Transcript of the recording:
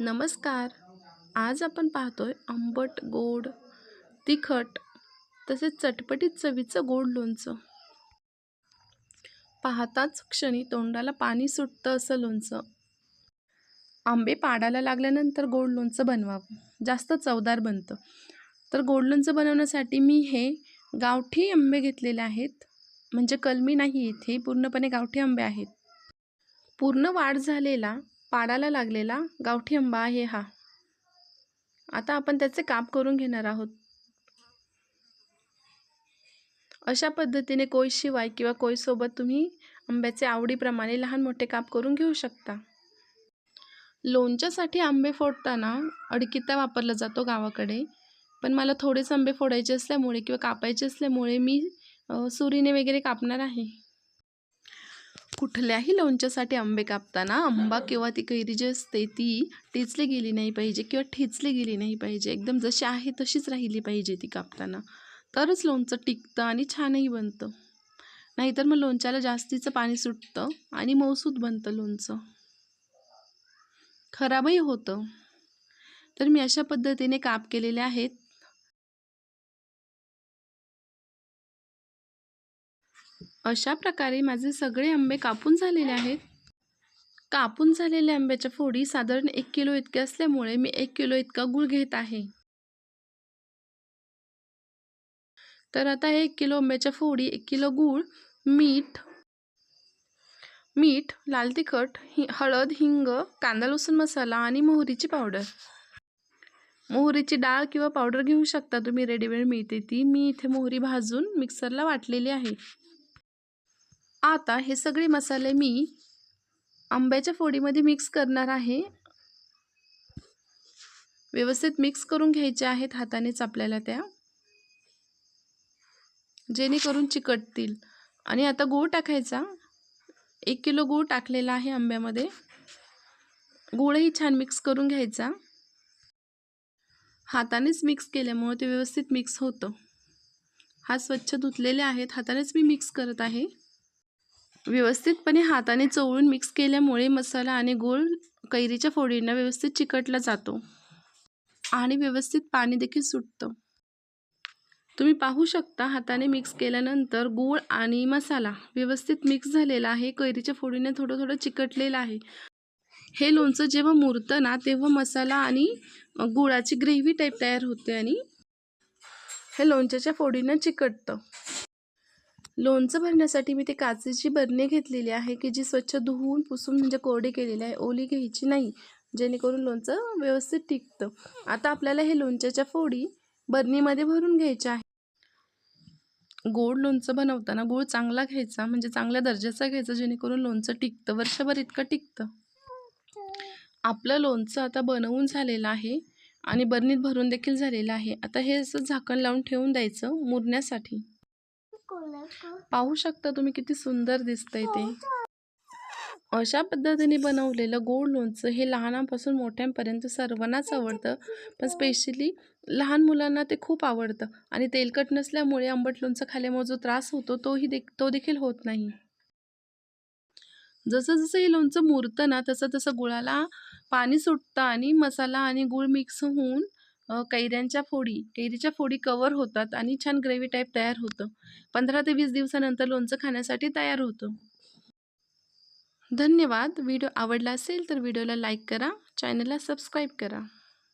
नमस्कार. आज आपण पाहतोय आंबट गोड तिखट तसेच चटपटीत चवीचं गोड लोणचं. पाहताच क्षणी तोंडाला पाणी सुटतं असं लोणचं. आंबे पाडायला लागल्यानंतर गोड लोणचं बनवावं. जास्त चवदार बनतं. तर गोड लोणचं बनवण्यासाठी मी हे गावठी आंबे घेतलेले आहेत. म्हणजे कलमी नाही इथे पूर्णपणे गावठी आंबे आहेत. पूर्ण वाढ झालेला पाडाला लागलेला गावठी आंबा आहे हा. आता आपण त्याचे काप करून घेणार आहोत. अशा पद्धतीने कोयशिवाय किंवा कोयसोबत तुम्ही आंब्याचे आवडीप्रमाणे लहान मोठे काप करून घेऊ शकता. लोणच्यासाठी आंबे फोडताना अडकिता वापरला जातो गावाकडे. पण मला थोडेच आंबे फोडायचे असल्यामुळे किंवा कापायचे असल्यामुळे मी सुरीने वगैरे कापणार आहे. कुठल्याही लोणच्यासाठी आंबे कापताना आंबा किंवा ती कैरी जी असते ती टेचली गेली नाही पाहिजे किंवा ठेचली गेली नाही पाहिजे. एकदम जशी आहे तशीच राहिली पाहिजे ती कापताना. तरच लोणचं टिकतं आणि छानही बनतं. नाहीतर मग लोणच्याला जास्तीचं पाणी सुटतं आणि मौसूद बनतं लोणचं. खराबही होतं. तर मी अशा पद्धतीने काप केलेले आहेत. अशा प्रकारे माझे सगळे आंबे कापून झालेले आहेत. कापून झालेल्या आंब्याच्या फोडी साधारण एक किलो इतके असल्यामुळे मी एक किलो इतका गूळ घेत आहे. तर आता एक किलो आंब्याच्या फोडी एक किलो गूळ मीठ मीठ लाल तिखट हि हळद हिंग कांदा लसूण मसाला आणि मोहरीची पावडर. मोहरीची डाळ किंवा पावडर घेऊ शकता तुम्ही. रेडीमेड मिळते ती. मी इथे मोहरी भाजून मिक्सरला वाटलेली आहे. आता हे सगळे मसाले मी आंब्याच्या फोडीमध्ये मिक्स करणार आहे. व्यवस्थित मिक्स करून घ्यायचे आहेत हातानेच आपल्याला त्या. जेणेकरून चिकटतील. आणि आता गूळ टाकायचा. एक किलो गूळ टाकलेला आहे आंब्यामध्ये. गूळही छान मिक्स करून घ्यायचा. हातानेच मिक्स केल्यामुळे ते व्यवस्थित मिक्स होतं. हा स्वच्छ धुतलेले आहेत. हातानेच मी मिक्स करत आहे. व्यवस्थितपणे हाताने चोळून मिक्स केल्यामुळे मसाला आणि गूळ कैरीच्या फोडींना व्यवस्थित चिकटला जातो. आणि व्यवस्थित पाणी देखील सुटतं. तुम्ही पाहू शकता हाताने मिक्स केल्यानंतर गूळ आणि मसाला व्यवस्थित मिक्स झालेला आहे. कैरीच्या फोडीने थोडं थोडं चिकटलेलं आहे. हे लोणचं जेव्हा मुरतं ना तेव्हा मसाला आणि गुळाची ग्रेव्ही टाईप तयार होते आणि हे लोणच्याच्या फोडीनं चिकटतं. लोणचं भरण्यासाठी मी ते काचेची बरणी घेतलेली आहे की जी स्वच्छ धुवून पुसून म्हणजे कोरडी केलेली आहे. ओली घ्यायची नाही जेणेकरून लोणचं व्यवस्थित टिकतं. आता आपल्याला हे लोणच्याच्या फोडी बरणीमध्ये भरून घ्यायच्या आहे गोड लोणचं बनवताना गूळ चांगला घ्यायचा म्हणजे चांगल्या दर्जाचा घ्यायचा जेणेकरून लोणचं टिकतं. वर्षभर इतकं टिकतं. आपलं लोणचं आता बनवून झालेलं आहे आणि बरणीत भरून देखील झालेलं आहे. आता हे असं झाकण लावून ठेवून द्यायचं मुरण्यासाठी. पाहू शकता तुम्ही किती सुंदर दिसतंय ते. अशा पद्धतीने बनवलेलं गोड लोणचं हे लहानापासून मोठ्यांपर्यंत सर्वांनाच आवडतं. पण स्पेशली लहान मुलांना ते खूप आवडतं आणि तेलकट नसल्यामुळे आंबट लोणचं खाल्यामुळे जो त्रास होतो तोही दे तो देखील होत नाही. जसं जसं हे लोणचं मुरतं ना तसं तसं गुळाला पाणी सुटतं आणि मसाला आणि गूळ मिक्स होऊन कैऱ्यांच्या फोडी. कैरीच्या फोडी कवर होतात आणि छान ग्रेव्ही टाईप तयार होतं. पंधरा ते वीस दिवसानंतर लोणचं खाण्यासाठी तयार होतं. धन्यवाद. व्हिडिओ आवडला असेल तर व्हिडिओला लाईक करा. चॅनलला सबस्क्राईब करा.